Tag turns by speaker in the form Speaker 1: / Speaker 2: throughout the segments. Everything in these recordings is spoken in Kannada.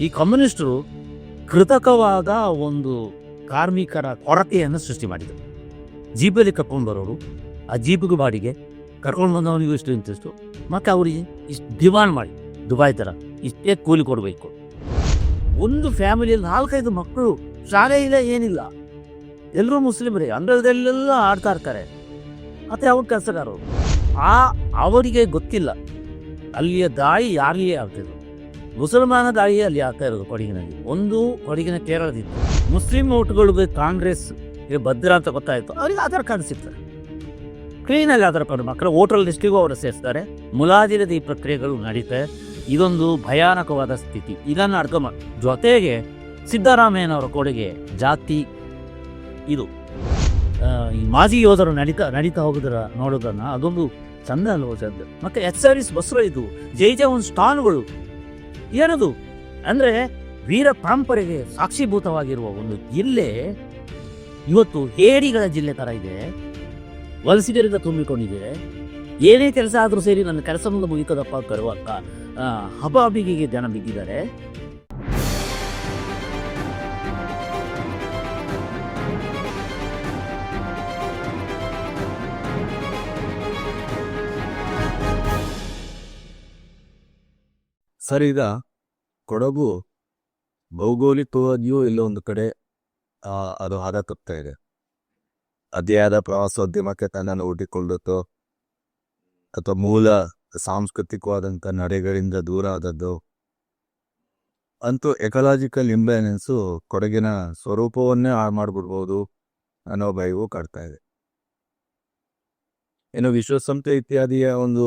Speaker 1: ಈ ಕಮ್ಯುನಿಸ್ಟರು ಕೃತಕವಾದ ಒಂದು ಕಾರ್ಮಿಕರ ಕೊರತೆಯನ್ನು ಸೃಷ್ಟಿ ಮಾಡಿದರು. ಜೀಪಲ್ಲಿ ಕರ್ಕೊಂಡು ಬರೋರು, ಆ ಜೀಪಿಗೆ ಬಾಡಿಗೆ, ಕರ್ಕೊಂಡು ಬಂದವನಿಗೂ ಇಷ್ಟು ಇಂತಿಷ್ಟು ಮತ್ತು ಅವರಿಗೆ ಇಷ್ಟು ಡಿಮಾಂಡ್ ಮಾಡಿ, ದುಬಾಯ್ ಥರ ಇಷ್ಟೇ ಕೂಲಿ ಕೊಡಬೇಕು. ಒಂದು ಫ್ಯಾಮಿಲಿಯಲ್ಲಿ ನಾಲ್ಕೈದು ಮಕ್ಕಳು, ಶಾಲೆ ಇಲ್ಲ, ಏನಿಲ್ಲ. ಎಲ್ಲರೂ ಮುಸ್ಲಿಮರೇ ಅಂದ್ರದಲ್ಲೆಲ್ಲ ಆಡ್ತಾ ಇರ್ತಾರೆ. ಮತ್ತು ಅವ್ರ ಕೆಲಸಗಾರರು. ಆ, ಅವರಿಗೆ ಗೊತ್ತಿಲ್ಲ. ಅಲ್ಲಿಯ ದಾಯಿ ಯಾರಿಗೆ ಆಗ್ತಿದ್ರು. ಮುಸಲ್ಮಾನ ದಾಳಿ ಅಲ್ಲಿ ಆಗ್ತಾ ಇರೋದು ಕೊಡಗಿನಲ್ಲಿ ಒಂದು ಕೊಡಗಿನ ಕೇರಳದಿಂದ ಮುಸ್ಲಿಂ ಓಟ್ಗಳು ಕಾಂಗ್ರೆಸ್ ಭದ್ರ ಅಂತ ಗೊತ್ತಾಯ್ತು. ಅವ್ರಿಗೆ ಆಧಾರ್ ಕಾರ್ಡ್ ಸಿಗ್ತದೆ. ಕ್ಲೀನಲ್ಲಿ ಆಧಾರ್ ಕಾರ್ಡ್ ಮಕ್ಕಳ ವೋಟರ್ ಲಿಸ್ಟಿಗೂ ಅವರು ಸೇರಿಸ್ತಾರೆ. ಮುಲಾಜಿರದ ಈ ಪ್ರಕ್ರಿಯೆಗಳು ನಡೀತಾ. ಇದೊಂದು ಭಯಾನಕವಾದ ಸ್ಥಿತಿ. ಇದನ್ನು ಅರ್ಥ ಜೊತೆಗೆ ಸಿದ್ದರಾಮಯ್ಯನವರ ಕೊಡುಗೆ ಜಾತಿ ಇದು. ಈ ಮಾಜಿ ಯೋಧರು ನಡೀತಾ ನಡೀತಾ ಹೋಗೋದ್ರ ನೋಡೋದನ್ನ ಅದೊಂದು ಚಂದ ಅಲ್ವ ಮತ್ತೆ ಎಸ್ ಎಚ್ ಎಸ್ ಬಸ್ಗಳು ಜೈ ಜವಾನ್ ಸ್ಟಾನ್ಗಳು ಏನದು? ಅಂದ್ರೆ ವೀರ ಪರಂಪರೆಗೆ ಸಾಕ್ಷಿಭೂತವಾಗಿರುವ ಒಂದು ಜಿಲ್ಲೆ ಇವತ್ತು ಹೇಡಿಗಳ ಜಿಲ್ಲೆ ತರ ಇದೆ. ವಲಸಿಗರಿಂದ ತುಂಬಿಕೊಂಡಿದೆ. ಏನೇ ಕೆಲಸ ಆದರೂ ಸೇರಿ ನನ್ನ ಕೆಲಸವನ್ನು ಮುಗಿತದಪ್ಪ ಕರುವಕ್ಕ ಹಬ್ಬ ಹಬ್ಬಿಗೆ ಜನ ಬಿದ್ದಿದ್ದಾರೆ.
Speaker 2: ಸರ್ ಈಗ ಕೊಡಗು ಭೌಗೋಳಿಕವಾಗಿಯೂ ಇಲ್ಲ ಒಂದು ಕಡೆ ಅದು ಹಾದ ತಪ್ತಾ ಇದೆ. ಅತಿಯಾದ ಪ್ರವಾಸೋದ್ಯಮಕ್ಕೆ ತನ್ನನ್ನು ಹುಟ್ಟಿಕೊಳ್ಳುತ್ತೋ ಅಥವಾ ಮೂಲ ಸಾಂಸ್ಕೃತಿಕವಾದಂಥ ನಡೆಗಳಿಂದ ದೂರ ಆದದ್ದು, ಅಂತೂ ಎಕಲಾಜಿಕಲ್ ಇಂಬ್ಯಾಲೆನ್ಸು ಕೊಡಗಿನ ಸ್ವರೂಪವನ್ನೇ ಹಾಳು ಮಾಡಿಬಿಡ್ಬೋದು ಅನ್ನೋ ಭಯವೂ ಕಾಡ್ತಾ ಇದೆ. ಇನ್ನು ವಿಶ್ವಸಂಸ್ಥೆ ಇತ್ಯಾದಿಯ ಒಂದು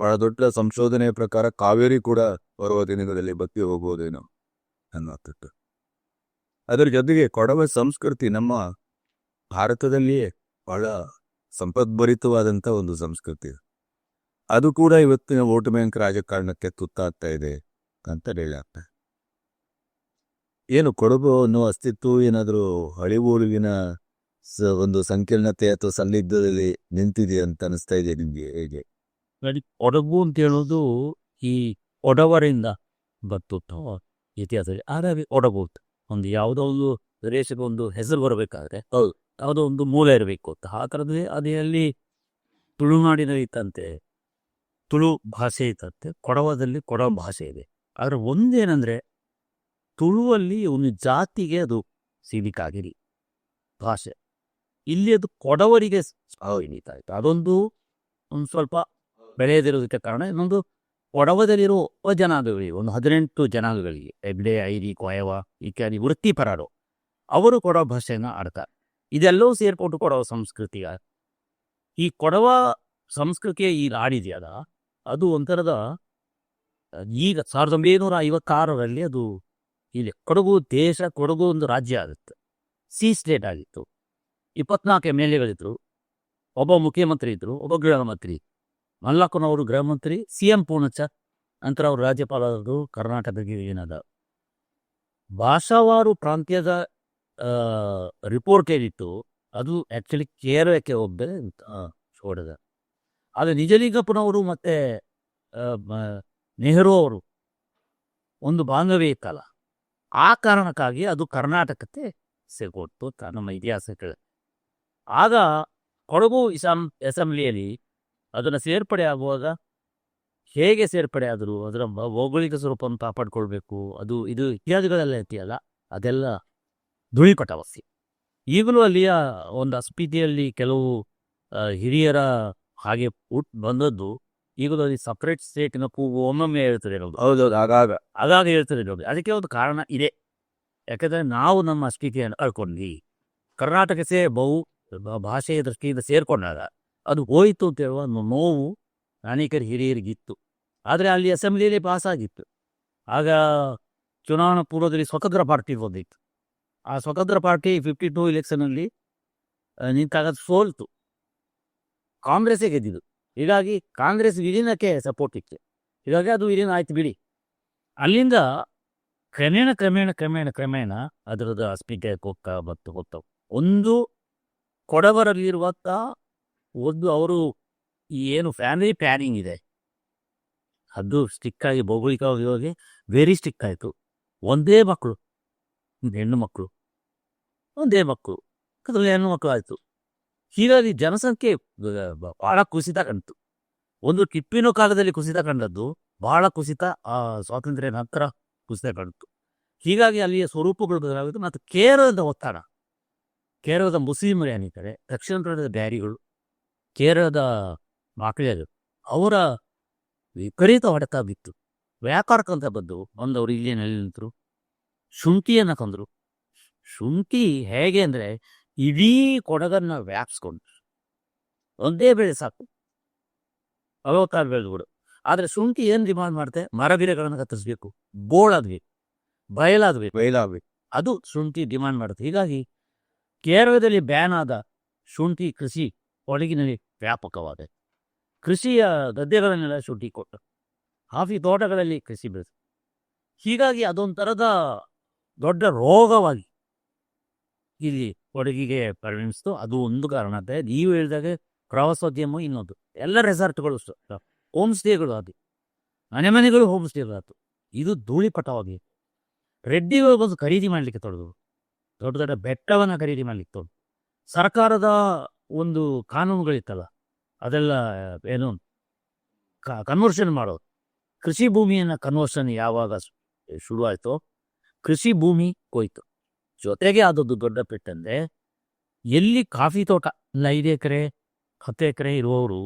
Speaker 2: ಬಹಳ ದೊಡ್ಡ ಸಂಶೋಧನೆಯ ಪ್ರಕಾರ ಕಾವೇರಿ ಕೂಡ ಬರುವ ದಿನಗಳಲ್ಲಿ ಬತ್ತಿ ಹೋಗುವುದೇನೋ ಅನ್ನುವಂಥದ್ದು. ಅದರ ಜೊತೆಗೆ ಕೊಡವ ಸಂಸ್ಕೃತಿ ನಮ್ಮ ಭಾರತದಲ್ಲಿಯೇ ಬಹಳ ಸಂಪದ್ಭರಿತವಾದಂಥ ಒಂದು ಸಂಸ್ಕೃತಿ. ಅದು ಕೂಡ ಇವತ್ತಿನ ವೋಟ್ ಬ್ಯಾಂಕ್ ರಾಜಕಾರಣಕ್ಕೆ ತುತ್ತಾಗ್ತಾ ಇದೆ ಅಂತ ಹೇಳಾಗ್ತದೆ ಏನು ಕೊಡಗು ಅನ್ನೋ ಅಸ್ತಿತ್ವ ಏನಾದರೂ ಹಳಿವೂರುವಿನ ಸ, ಒಂದು ಸಂಕೀರ್ಣತೆ ಅಥವಾ ಸನ್ನಿಧ್ಯದಲ್ಲಿ ನಿಂತಿದೆ ಅಂತ ಅನಿಸ್ತಾ ಇದೆ ನಿಮಗೆ ಹೇಗೆ?
Speaker 1: ನೋಡಿ, ಕೊಡಗು ಅಂತ ಹೇಳೋದು ಈ ಒಡವರಿಂದ ಬರ್ತುತ್ತೋ ಇತಿಹಾಸದಲ್ಲಿ ಆದರೆ ಒಡಗು ಅಂತ. ಒಂದು ಯಾವುದೋ ಒಂದು ಪ್ರದೇಶಕ್ಕೆ ಒಂದು ಹೆಸರು ಬರಬೇಕಾದ್ರೆ
Speaker 2: ಹೌದು.
Speaker 1: ಯಾವುದೋ ಒಂದು ಮೂಲ ಇರಬೇಕು ಅಂತ. ಆ ಥರದ್ದೇ ಅದೇ ಅಲ್ಲಿ ತುಳುನಾಡಿನಲ್ಲಿ ಇತ್ತಂತೆ. ತುಳು ಭಾಷೆ ಇತ್ತಂತೆ. ಕೊಡವದಲ್ಲಿ ಕೊಡವ ಭಾಷೆ ಇದೆ. ಆದರೆ ಒಂದೇನಂದ್ರೆ ತುಳುವಲ್ಲಿ ಒಂದು ಜಾತಿಗೆ ಅದು ಸೀಮಿಕಾಗಿರಿ ಭಾಷೆ. ಇಲ್ಲಿ ಅದು ಕೊಡವರಿಗೆ ಇತ್ತು ಅದೊಂದು ಒಂದು ಸ್ವಲ್ಪ ಬೆಳೆಯದಿರೋದಕ್ಕೆ ಕಾರಣ ಇನ್ನೊಂದು ಒಡವದಲ್ಲಿರುವ ಜನಾಂಗಗಳಿಗೆ, ಒಂದು ಹದಿನೆಂಟು ಜನಾಂಗಗಳಿಗೆ, ಎಬ್ಡೆ, ಐರಿ, ಕೊಯವ, ಇತ್ಯಾದಿ ವೃತ್ತಿಪರರು, ಅವರು ಕೊಡವ ಭಾಷೆಯನ್ನು ಆಡ್ತಾರೆ. ಇದೆಲ್ಲವೂ ಸೇರ್ಕೊಂಡು ಕೊಡವ ಸಂಸ್ಕೃತಿಯ ಈ ಕೊಡವ ಸಂಸ್ಕೃತಿಯ ಈ ಆಡಿದೆಯಲ್ಲ, ಅದು ಒಂಥರದ, ಈಗ ಸಾವಿರದ ಒಂಬೈನೂರ ಐವತ್ತಾರರಲ್ಲಿ ಅದು ಇಲ್ಲಿ ಕೊಡಗು ದೇಶ, ಕೊಡಗು ಒಂದು ರಾಜ್ಯ ಆಗುತ್ತೆ. ಸಿ ಸ್ಟೇಟ್ ಆಗಿತ್ತು. ಇಪ್ಪತ್ನಾಲ್ಕು ಎಂ ಎಲ್ ಎಗಳಿದ್ರು, ಒಬ್ಬ ಮುಖ್ಯಮಂತ್ರಿ ಇದ್ರು, ಒಬ್ಬ ಗೃಹ ಮಂತ್ರಿ ಮಲ್ಲಕ್ಕನವರು ಗೃಹ ಮಂತ್ರಿ ಸಿ ಎಂ ಪೂರ್ಣಚ, ನಂತರ ಅವರು ರಾಜ್ಯಪಾಲರು ಕರ್ನಾಟಕಕ್ಕೆ ಏನದ. ಭಾಷಾವಾರು ಪ್ರಾಂತ್ಯದ ರಿಪೋರ್ಟ್ ಏನಿತ್ತು, ಅದು ಆ್ಯಕ್ಚುಲಿ ಕೇರಳಕ್ಕೆ ಒಬ್ಬ ಸೋಡದ ಆದರೆ ನಿಜಲಿಂಗಪ್ಪನವರು ಮತ್ತೆ ನೆಹರು ಅವರು, ಒಂದು ಬಾಂಧವ್ಯ ಕಾಲ ಆ ಕಾರಣಕ್ಕಾಗಿ ಅದು ಕರ್ನಾಟಕಕ್ಕೆ ಅಂತ ನಮ್ಮ ಕೇಳಿದೆ ಆಗ ಕೊಡಗು ಇಸಾಮ್ ಅಸೆಂಬ್ಲಿಯಲ್ಲಿ ಅದನ್ನು ಸೇರ್ಪಡೆ ಆಗುವಾಗ ಹೇಗೆ ಸೇರ್ಪಡೆ ಆದರೂ? ಅದರ ಭೌಗೋಳಿಕ ಸ್ವರೂಪವನ್ನು ಕಾಪಾಡಿಕೊಳ್ಬೇಕು. ಅದು ಇದು ಇತ್ಯಾದಿಗಳೆಲ್ಲ ಇರ್ತೀಯಲ್ಲ ಅದೆಲ್ಲ ಧೂಳಿಪಟ ವಸ್ತಿ ಈಗಲೂ ಅಲ್ಲಿಯ ಒಂದು ಅಸ್ಪೀತಿಯಲ್ಲಿ ಕೆಲವು ಹಿರಿಯರ ಹಾಗೆ ಹುಟ್ ಬಂದದ್ದು ಈಗಲೂ ಅಲ್ಲಿ ಸಪ್ರೇಟ್ ಸ್ಟೇಟಿನ ಕೂಗು ಒಮ್ಮೊಮ್ಮೆ ಹೇಳ್ತದೆ ಇರೋದು
Speaker 2: ಹೌದೌದು ಆಗಾಗ.
Speaker 1: ಆಗಾಗ ಹೇಳ್ತದೆ ನೋಡಿ ಅದಕ್ಕೆ ಒಂದು ಕಾರಣ ಇದೆ. ಯಾಕಂದರೆ ನಾವು ನಮ್ಮ ಅಸ್ತಿತ್ವವನ್ನು ಕರ್ನಾಟಕ ಸೇ ಬಹು ಭಾಷೆಯ ದೃಷ್ಟಿಯಿಂದ ಸೇರ್ಕೊಂಡಾಗ ಅದು ಹೋಯಿತು ಅಂತ ಹೇಳುವ ನೋವು ಅನೇಕರ ಹಿರಿಯರಿಗಿತ್ತು. ಆದರೆ ಅಲ್ಲಿ ಅಸೆಂಬ್ಲಿಯಲ್ಲಿ ಪಾಸ್ ಆಗಿತ್ತು ಆಗ ಚುನಾವಣಾ ಪೂರ್ವದಲ್ಲಿ ಸ್ವತಂತ್ರ ಪಾರ್ಟಿ ಬಂದಿತ್ತು. ಆ ಸ್ವತಂತ್ರ ಪಾರ್ಟಿ ಫಿಫ್ಟಿ ಟೂ ಇಲೆಕ್ಷನಲ್ಲಿ ನಿಂತಾಗ ಸೋಲ್ತು. ಕಾಂಗ್ರೆಸ್ಸೇ ಗೆದ್ದಿದ್ದು. ಹೀಗಾಗಿ ಕಾಂಗ್ರೆಸ್ ವಿಲೀನಕ್ಕೆ ಸಪೋರ್ಟ್ ಇತ್ತು. ಹೀಗಾಗಿ ಅದು ವಿಲೀನ ಆಯ್ತು ಬಿಡಿ. ಅಲ್ಲಿಂದ ಕ್ರಮೇಣ ಕ್ರಮೇಣ ಕ್ರಮೇಣ ಕ್ರಮೇಣ ಅದರದ್ದು ಅಸ್ಮಿತೆ ಕೊಕ್ಕ ಮತ್ತು ಹೊತ್ತವು ಒಂದು ಕೊಡವರಲ್ಲಿರುವಂಥ ಒಂದು ಅವರು ಏನು ಫ್ಯಾಮಿಲಿ ಪ್ಯಾನಿಂಗ್ ಇದೆ. ಅದು ಸ್ಟಿಕ್ಕಾಗಿ ಭೌಗೋಳಿಕವಾಗಿ ಹೋಗಿ ವೆರಿ ಸ್ಟಿಕ್ ಆಯಿತು. ಒಂದೇ ಮಕ್ಕಳು ಹೆಣ್ಣು ಮಕ್ಕಳು ಒಂದೇ ಮಕ್ಕಳು ಅದು ಹೆಣ್ಣು ಮಕ್ಕಳು ಆಯಿತು. ಹೀಗಾಗಿ ಜನಸಂಖ್ಯೆ ಬಹಳ ಕುಸಿತ ಕಂಡಿತು. ಒಂದು ಟಿಪ್ಪಿನ ಕಾಲದಲ್ಲಿ ಕುಸಿತ ಕಂಡದ್ದು ಬಹಳ ಕುಸಿತ, ಆ ಸ್ವಾತಂತ್ರ್ಯ ನಂತರ ಕುಸಿತ ಕಂಡಿತು. ಹೀಗಾಗಿ ಅಲ್ಲಿಯ ಸ್ವರೂಪಗಳು ಬದಲಾಗಿತ್ತು ಮತ್ತು ಕೇರಳದ ಒತ್ತಡ. ಕೇರಳದ ಮುಸ್ಲಿಮರು ಏನಿದ್ದಾರೆ ದಕ್ಷಿಣ ಕನ್ನಡದ ಬ್ಯಾರಿಗಳು. ಕೇರಳದ ಮಕ್ಕಳು ಅವರ ವಿಪರೀತ ಹೊಡೆತ ಬಿತ್ತು. ವ್ಯಾಪಾರಕ್ಕಂತ ಬಂದು ಬಂದವರು ಇಲ್ಲಿ ನೆಲೆ ನಿಂತರು. ಶುಂಠಿಯನ್ನು ಕಂದರು ಶುಂಠಿ ಹೇಗೆ ಅಂದರೆ ಇಡೀ ಕೊಡಗನ್ನ ವ್ಯಾಪಿಸ್ಕೊಂಡು ಒಂದೇ ಬೆಳೆ ಸಾಕು. ಅರವತ್ತಾರು ಬೆಳೆದುಗಳು ಆದರೆ ಶುಂಠಿ ಏನು ಡಿಮಾಂಡ್ ಮಾಡುತ್ತೆ ಮರಗಿಡಗಳನ್ನು ಕತ್ತರಿಸಬೇಕು. ಬೋಳಾದ್ಬೇಕು ಬಯಲಾದ್ಬೇಕು
Speaker 2: ಬಯಲಾಗಬೇಕು
Speaker 1: ಅದು ಶುಂಠಿ ಡಿಮಾಂಡ್ ಮಾಡುತ್ತೆ. ಹೀಗಾಗಿ ಕೇರಳದಲ್ಲಿ ಬ್ಯಾನ್ ಆದ ಶುಂಠಿ ಕೃಷಿ ಕೊಡಗಿನಲ್ಲಿ ವ್ಯಾಪಕವಾದ ಕೃಷಿಯ ಗದ್ದೆಗಳನ್ನೆಲ್ಲ ಶುಂಠಿ ಕೊಟ್ಟು ಕಾಫಿ ತೋಟಗಳಲ್ಲಿ ಕೃಷಿ ಬೆಳೆದು ಹೀಗಾಗಿ ಅದೊಂಥರದ ದೊಡ್ಡ ರೋಗವಾಗಿ ಇಲ್ಲಿ ಕೊಡಗಿಗೆ ಪರಿಣಮಿಸ್ತು. ಅದು ಒಂದು ಕಾರಣ. ಅಂತ ನೀವು ಹೇಳಿದಾಗ ಪ್ರವಾಸೋದ್ಯಮ ಇನ್ನೊಂದು. ಎಲ್ಲ ರೆಸಾರ್ಟ್ಗಳು ಹೋಮ್ ಸ್ಟೇಗಳು ಅದು ಮನೆ ಮನೆಗಳು ಹೋಮ್ ಸ್ಟೇಗಳಾಯ್ತು ಇದು ಧೂಳಿಪಟವಾಗಿ ರೆಡ್ಡಿಗಳು ಬಂದು ಖರೀದಿ ಮಾಡಲಿಕ್ಕೆ ತೊಡೆದು ದೊಡ್ಡ ದೊಡ್ಡ ಬೆಟ್ಟವನ್ನು ಖರೀದಿ ಮಾಡಲಿಕ್ಕೆ ತೊಡೆದು ಸರ್ಕಾರದ ಒಂದು ಕಾನೂನುಗಳಿತ್ತಲ್ಲ, ಅದೆಲ್ಲ, ಏನು ಕನ್ವರ್ಷನ್ ಮಾಡೋದು. ಕೃಷಿ ಭೂಮಿಯನ್ನು ಕನ್ವರ್ಷನ್ ಯಾವಾಗ ಶುರುವಾಯಿತು, ಕೃಷಿ ಭೂಮಿ ಹೋಯ್ತು ಜೊತೆಗೆ ಅದೊಂದು ದೊಡ್ಡ ಪೆಟ್ಟಂದ್ರೆ, ಎಲ್ಲಿ ಕಾಫಿ ತೋಟ ಒಂದು ಐದು ಎಕರೆ, ಹತ್ತು ಎಕರೆ ಇರುವವರು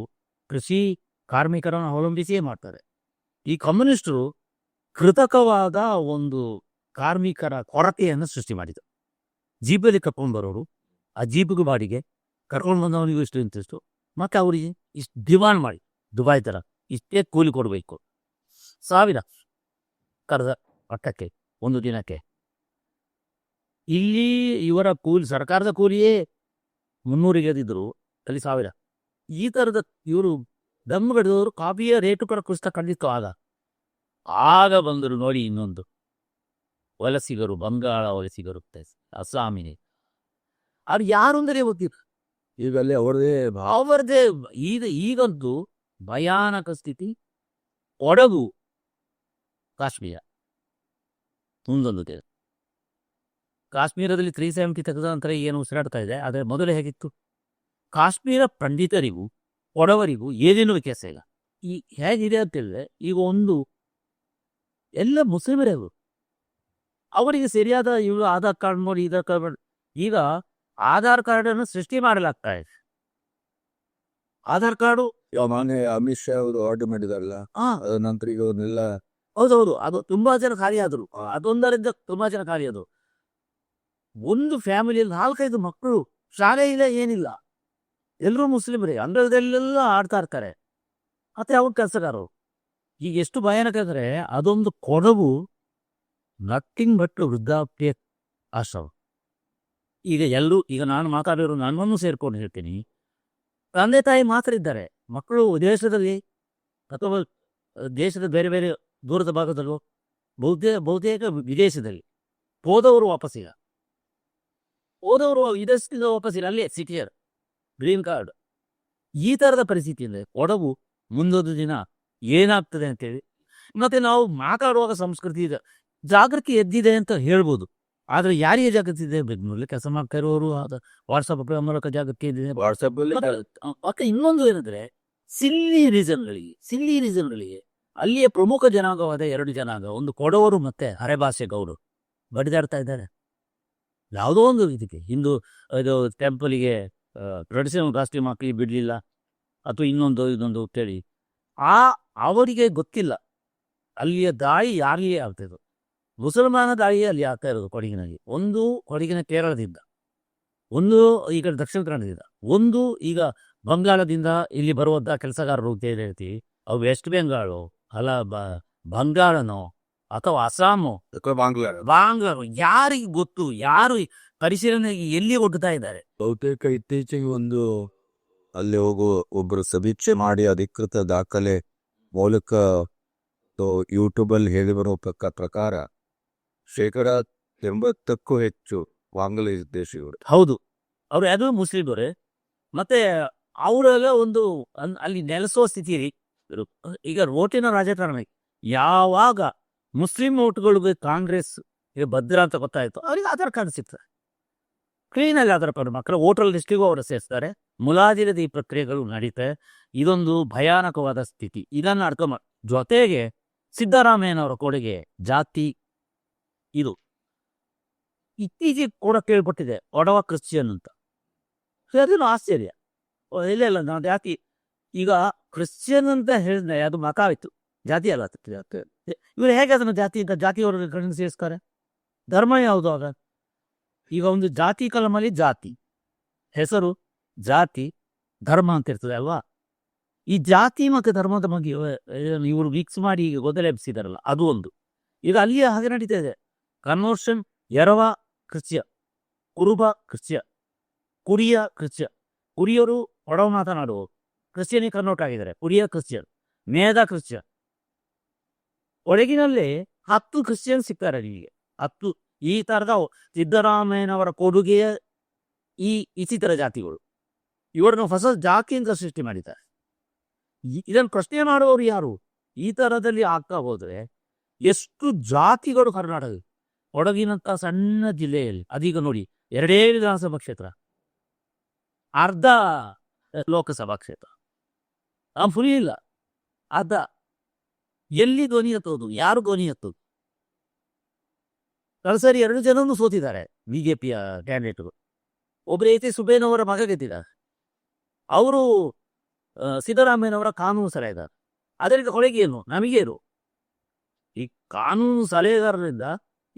Speaker 1: ಕೃಷಿ ಕಾರ್ಮಿಕರನ್ನು ಅವಲಂಬಿಸಿಯೇ ಮಾಡ್ತಾರೆ. ಈ ಕಮ್ಯುನಿಸ್ಟರು ಕೃತಕವಾದ ಒಂದು ಕಾರ್ಮಿಕರ ಕೊರತೆಯನ್ನು ಸೃಷ್ಟಿ ಮಾಡಿದರು. ಜೀಪಲ್ಲಿ ಕರ್ಕೊಂಡು ಬರೋರು, ಆ ಜೀಪಿಗೆ ಬಾಡಿಗೆ ಕರ್ಕೊಂಡು ಬಂದವನಿಗೂ ಇಷ್ಟು ಇಂತಿಷ್ಟು ಮತ್ತು ಅವರಿಗೆ ಇಷ್ಟು ಡಿಮಾಂಡ್ ಮಾಡಿ, ದುಬಾಯ್ ಥರ ಇಷ್ಟೇ ಕೂಲಿ ಕೊಡಬೇಕು. ಸಾವಿರ ಕರೆದ ಪಟ್ಟಕ್ಕೆ, ಒಂದು ದಿನಕ್ಕೆ. ಇಲ್ಲಿ ಇವರ ಕೂಲಿ, ಸರ್ಕಾರದ ಕೂಲಿಯೇ ಮುನ್ನೂರಿಗೆ ಎದ್ದಿದ್ರು ಅಲ್ಲಿ ಸಾವಿರ. ಈ ಥರದ ಇವರು ದಮ್ ಹಿಡಿದವರು ಕಾಫಿಯ ರೇಟು ಕೂಡ ಕುಸಿತ ಕಂಡಿತ್ತು ಆಗ. ಆಗ ಬಂದರು ನೋಡಿ ಇನ್ನೊಂದು. ವಲಸಿಗರು, ಬಂಗಾಳ ವಲಸಿಗರು, ಅಸ್ಸಾಮಿನಿ. ಅವ್ರು ಯಾರು ಅಂದರೆ ಗೊತ್ತಿಲ್ಲ.
Speaker 2: ಅಲ್ಲಿ ಅವರದೇ
Speaker 1: ಅವರದೇ ಈಗ, ಈಗಂತೂ ಭಯಾನಕ ಸ್ಥಿತಿ. ಕೊಡಗು, ಕಾಶ್ಮೀರ. ಮುಂದೊಂದು ದೇ- ಕಾಶ್ಮೀರದಲ್ಲಿ ತ್ರೀ ಸೆವೆಂಟಿ ತೆಗೆದ ನಂತರ ಏನು ಉಸಿರಾಡ್ತಾ ಇದೆ? ಆದರೆ ಮೊದಲು ಹೇಗಿತ್ತು? ಕಾಶ್ಮೀರ ಪಂಡಿತರಿಗೂ, ಕೊಡವರಿಗೂ ಏನೇನು ವ್ಯತ್ಯಾಸ ಇಲ್ಲ ಈ ಹೇಗಿದೆ ಅಂತ ಹೇಳಿದ್ರೆ, ಈಗ ಒಂದು ಎಲ್ಲ ಮುಸ್ಲಿಮರೇ ಅವರು. ಅವರಿಗೆ ಸರಿಯಾದ ಇವರು ಆಧಾರ್ ಕಾರ್ಡ್ ನೋಡಿ ಆಧಾರ್ ಕಾರ್ಡ್ ಈಗ ಆಧಾರ್ ಕಾರ್ಡ್ ಅನ್ನು ಸೃಷ್ಟಿ ಮಾಡಲಾಗ್ತಾ ಇದೆ. ಆಧಾರ್ ಕಾರ್ಡು?
Speaker 2: ಮೊನ್ನೆ ಅಮಿತ್ ಶಾ ಅವರು ಆರ್ಡರ್ ಮಾಡಿದಾರಲ್ಲ ನಂತರ ಈಗ ಅವ್ರನ್ನೆಲ್ಲ
Speaker 1: ಹೌದೌದು ಅದು ತುಂಬಾ ಜನ ಖಾಲಿ ಆದ್ರು ಅದೊಂದರಿಂದ ತುಂಬಾ ಜನ ಖಾಲಿ ಆದ್ರು ಒಂದು ಫ್ಯಾಮಿಲಿಯಲ್ಲಿ ನಾಲ್ಕೈದು ಮಕ್ಕಳು ಶಾಲೆ ಇಲ್ಲ ಏನಿಲ್ಲ. ಎಲ್ಲರೂ ಮುಸ್ಲಿಮರೇ ಅಂಗಳದಲ್ಲೆಲ್ಲ ಆಡ್ತಾ ಇರ್ತಾರೆ. ಮತ್ತೆ ಅವ್ರ ಕೆಲಸಗಾರರು. ಈಗ ಎಷ್ಟು ಭಯಾನಕ ಅಂದರೆ ಅದೊಂದು ಕೊಡವು ನಟ್ಟಿಂಗ್ ಭಟ್ರು ವೃದ್ಧಾಪ್ಯ ಆಶ್ರಮ. ಈಗ ಎಲ್ಲರೂ ಈಗ ನಾನು ಮಾತಾಡಿರೋ ನನ್ನನ್ನು ಸೇರ್ಕೊಂಡು ಹೇಳ್ತೀನಿ. ತಂದೆ ತಾಯಿ ಮಾತ್ರ ಇದ್ದಾರೆ. ಮಕ್ಕಳು ದೇಶದಲ್ಲಿ ಅಥವಾ ದೇಶದ ಬೇರೆ ಬೇರೆ ದೂರದ ಭಾಗದಲ್ಲೂ, ಬಹುತೇ, ಬಹುತೇಕ ವಿದೇಶದಲ್ಲಿ ಹೋದವರು ವಾಪಸ್ಸಿಲ್ಲ ಹೋದವರು ವಿದೇಶದಿಂದ ವಾಪಸ್ಸಿಲ್ಲ ಅಲ್ಲೇ ಸಿಟಿಯರ್ ಗ್ರೀನ್ ಕಾರ್ಡ್. ಈ ಥರದ ಪರಿಸ್ಥಿತಿ ಅಂದರೆ ಕೊಡವು ಮುಂದೊಂದು ದಿನ ಏನಾಗ್ತದೆ ಅಂತೇಳಿ. ಮತ್ತೆ ನಾವು ಮಾತಾಡುವಾಗ ಸಂಸ್ಕೃತಿ ಇದೆ. ಜಾಗೃತಿ ಎದ್ದಿದೆ ಅಂತ ಹೇಳ್ಬೋದು. ಆದರೆ ಯಾರಿಗೆ ಜಾಗೃತಿ ಇದೆ? ಬೆಂಗಳೂರಲ್ಲಿ ಕೆಲಸ ಮಾಡ್ತಾ ಇರೋರು ವಾಟ್ಸಪ್ ಮೂಲಕ ಜಾಗೃತಿ ಇದೆ.
Speaker 2: ವಾಟ್ಸಪ್ ಅಲ್ಲಿ
Speaker 1: ಮತ್ತೆ- ಇನ್ನೊಂದು ಏನಂದ್ರೆ ಸಿಲ್ಲಿ ರೀಸನ್ಗಳಿಗೆ ಸಿಲ್ಲಿ ರೀಸನ್ಗಳಿಗೆ ಅಲ್ಲಿಯ ಪ್ರಮುಖ ಜನಾಂಗವಾದ ಎರಡು ಜನಾಂಗ ಒಂದು ಕೊಡವರು ಮತ್ತೆ ಹರೆಭಾಷೆ ಗೌರು. ಬಡಿದಾಡ್ತಾ ಇದ್ದಾರೆ. ಯಾವುದೋ ಒಂದು ಇದಕ್ಕೆ ಹಿಂದೂ ಇದು ಟೆಂಪಲ್ಗೆ ಟ್ರೆಡಿಷನಲ್ ರಾಷ್ಟ್ರೀಯ ಮಕ್ಕಳಿಗೆ ಬಿಡಲಿಲ್ಲ. ಅಥವಾ ಇನ್ನೊಂದು ಇದೊಂದು ಕೇಳಿ ಆ ಅವರಿಗೆ ಗೊತ್ತಿಲ್ಲ. ಅಲ್ಲಿಯ ದಾಳಿ ಯಾರಿಗೆ ಆಗ್ತಿದ್ದು ಮುಸಲ್ಮಾನ ದಾಳಿ ಅಲ್ಲಿ ಆಗ್ತಾ ಇರೋದು ಕೊಡಗಿನಲ್ಲಿ. ಒಂದು ಕೊಡಗಿನ ಕೇರಳದಿಂದ ಒಂದು ಈ ಕಡೆ ದಕ್ಷಿಣ ಕನ್ನಡದಿಂದ ಒಂದು ಈಗ ಬಂಗಾಳದಿಂದ ಇಲ್ಲಿ ಬರುವಂಥ ಕೆಲಸಗಾರರು ಅಂತ ಏನು ಹೇಳ್ತೀವಿ ಅವು ವೆಸ್ಟ್ ಬೆಂಗಾಳು ಅಲ್ಲ ಬಂಗಾಳನೋ ಅಥವಾ ಅಸ್ಸಾಮು?
Speaker 2: ಬಾಂಗ್ಲಾರ?
Speaker 1: ಬಾಂಗ್ಲಾರು? ಯಾರಿಗೆ ಗೊತ್ತು? ಯಾರು ಈ ಪರಿಶೀಲನೆಗೆ ಎಲ್ಲಿ ಒಡ್ತಾ ಇದ್ದಾರೆ?
Speaker 2: ಬಹುತೇಕ ಇತ್ತೀಚೆಗೆ ಒಂದು ಅಲ್ಲಿ ಹೋಗುವ ಒಬ್ಬರು ಸಮೀಕ್ಷೆ ಮಾಡಿ ಅಧಿಕೃತ ದಾಖಲೆ ಮೂಲಕ ಯೂಟ್ಯೂಬ್ ಅಲ್ಲಿ ಹೇಳಿ ಬರುವ ಪ್ರಕ- ಪ್ರಕಾರ ಶೇಕಡ ಎಂಬತ್ತಕ್ಕೂ ಹೆಚ್ಚು ಬಾಂಗ್ಲಾದೇಶ ದೇಶಿಗಳು
Speaker 1: ಹೌದು. ಅವ್ರು ಯಾರು ಮುಸ್ಲಿಮರೇ ಮತ್ತೆ ಅವರೆಲ್ಲ ಒಂದು ಅಲ್ಲಿ ನೆಲೆಸೋ ಸ್ಥಿತಿ ಈಗ ರೋಟಿನ ರಾಜಕಾರಣ. ಯಾವಾಗ ಮುಸ್ಲಿಂ ಓಟ್ಗಳಿಗೆ ಕಾಂಗ್ರೆಸ್ ಭದ್ರ ಅಂತ ಗೊತ್ತಾಯ್ತು ಅವ್ರಿಗೆ ಆಧಾರ್ ಕಾರ್ಡ್ ಸಿಗ್ತದೆ. ಕ್ಲೀನಾಗಿ ಆಧಾರ್ ಕಾರ್ಡ್ ಮಕ್ಕಳು ಓಟರ್ ಲಿಸ್ಟಿಗೂ ಅವರು ಸೇರಿಸ್ತಾರೆ. ಮುಲಾದಿರದ ಈ ಪ್ರಕ್ರಿಯೆಗಳು ನಡೀತೆ. ಇದೊಂದು ಭಯಾನಕವಾದ ಸ್ಥಿತಿ. ಇದನ್ನು ಮಾ ಜೊತೆಗೆ ಸಿದ್ದರಾಮಯ್ಯನವರ ಕೊಡುಗೆ ಜಾತಿ ಇದು. ಇತ್ತೀಚೆಗೆ ಕೂಡ ಕೇಳ್ಪಟ್ಟಿದೆ ಒಡವ ಕ್ರಿಶ್ಚಿಯನ್ ಅಂತ. ಅದೇನು ಆಶ್ಚರ್ಯ. ಇಲ್ಲ ಇಲ್ಲ ನಾವು ಜಾತಿ, ಈಗ ಕ್ರಿಶ್ಚಿಯನ್ ಅಂತ ಹೇಳಿದ್ರೆ ಅದು ಆಯ್ತು. ಜಾತಿ ಅಲ್ಲ ಇವರು ಹೇಗೆ ಅದನ್ನು ಜಾತಿ ಅಂತ ಜಾತಿಯವರು ಕಣ್ಣು ಸೇರಿಸ್ತಾರೆ ಧರ್ಮ ಯಾವುದು ಆಗ? ಈಗ ಒಂದು ಜಾತಿ ಕಲಮಲ್ಲಿ ಜಾತಿ. ಹೆಸರು ಜಾತಿ, ಧರ್ಮ ಅಂತ ಇರ್ತದೆ ಅಲ್ವಾ? ಈ ಜಾತಿ ಮತ್ತು ಧರ್ಮದ ಬಗ್ಗೆ, ಇವರು ಮಿಕ್ಸ್ ಮಾಡಿ ಈಗ ಗೊಂದಲ ಎಬ್ಬಿಸಿದಾರಲ್ಲ ಅದು ಒಂದು. ಈಗ ಅಲ್ಲಿಯೇ ಹಾಗೆ ನಡೀತಾ ಇದೆ. ಕನ್ವರ್ಷನ್ ಎರವ ಕ್ರಿಶ್ಚಿಯ ಕುರುಬ ಕ್ರಿಶ್ಚಿಯ ಕುರಿಯ ಕ್ರಿಶ್ಚಿಯ ಕುರಿಯರು ಒಡವ ಮಾತನಾಡುವವರು ಕ್ರಿಶ್ಚಿಯನಿಗೆ ಕನ್ವರ್ಟ್ ಆಗಿದ್ದಾರೆ ಕುರಿಯ ಕ್ರಿಶ್ಚಿಯನ್ ಮೇಧ ಕ್ರಿಶ್ಚಿಯನ್ ಒಳಗಿನಲ್ಲಿ ಹತ್ತು ಕ್ರಿಶ್ಚಿಯನ್ ಸಿಗ್ತಾರೆ ನಿಮಗೆ ಹತ್ತು ಈ ತರದ ಸಿದ್ದರಾಮಯ್ಯನವರ ಕೊಡುಗೆಯ ಈ ಇತರ ಜಾತಿಗಳು ಇವರನ್ನು ಹೊಸ ಜಾತಿ ಅಂತ ಸೃಷ್ಟಿ ಮಾಡಿದ್ದಾರೆ ಇದನ್ನು ಪ್ರಶ್ನೆ ಮಾಡುವವರು ಯಾರು ಈ ತರದಲ್ಲಿ ಆಗ್ತಾ ಹೋದ್ರೆ ಎಷ್ಟು ಜಾತಿಗಳು ಕರ್ನಾಟಕ ಕೊಡಗಿನಂತ ಸಣ್ಣ ಜಿಲ್ಲೆಯಲ್ಲಿ, ಅದೀಗ ನೋಡಿ, ಎರಡೇ ವಿಧಾನಸಭಾ ಕ್ಷೇತ್ರ, ಅರ್ಧ ಲೋಕಸಭಾ ಕ್ಷೇತ್ರ. ಆ ಫುಲ್ ಇಲ್ಲ. ಅರ್ಧ. ಎಲ್ಲಿ ಧ್ವನಿ ಎತ್ತೋದು? ಯಾರು ಧ್ವನಿ ಎತ್ತೋದು? ಸರಿ ಎರಡು ಜನನು ಸೋತಿದ್ದಾರೆ, ಬಿಜೆಪಿಯ ಕ್ಯಾಂಡಿಡೇಟ್ಗಳು. ಒಬ್ಬರು ಐತಿ, ಸುಬೇನವರ ಮಗ ಗೆದ್ದಿದ್ದಾರೆ. ಅವರು ಸಿದ್ದರಾಮಯ್ಯನವರ ಕಾನೂನು ಸಲಹೆಗಾರ. ಅದರಿಂದ ಹೊಳಗೆ ಏನು? ನಮಗೇನು? ಈ ಕಾನೂನು ಸಲಹೆಗಾರರಿಂದ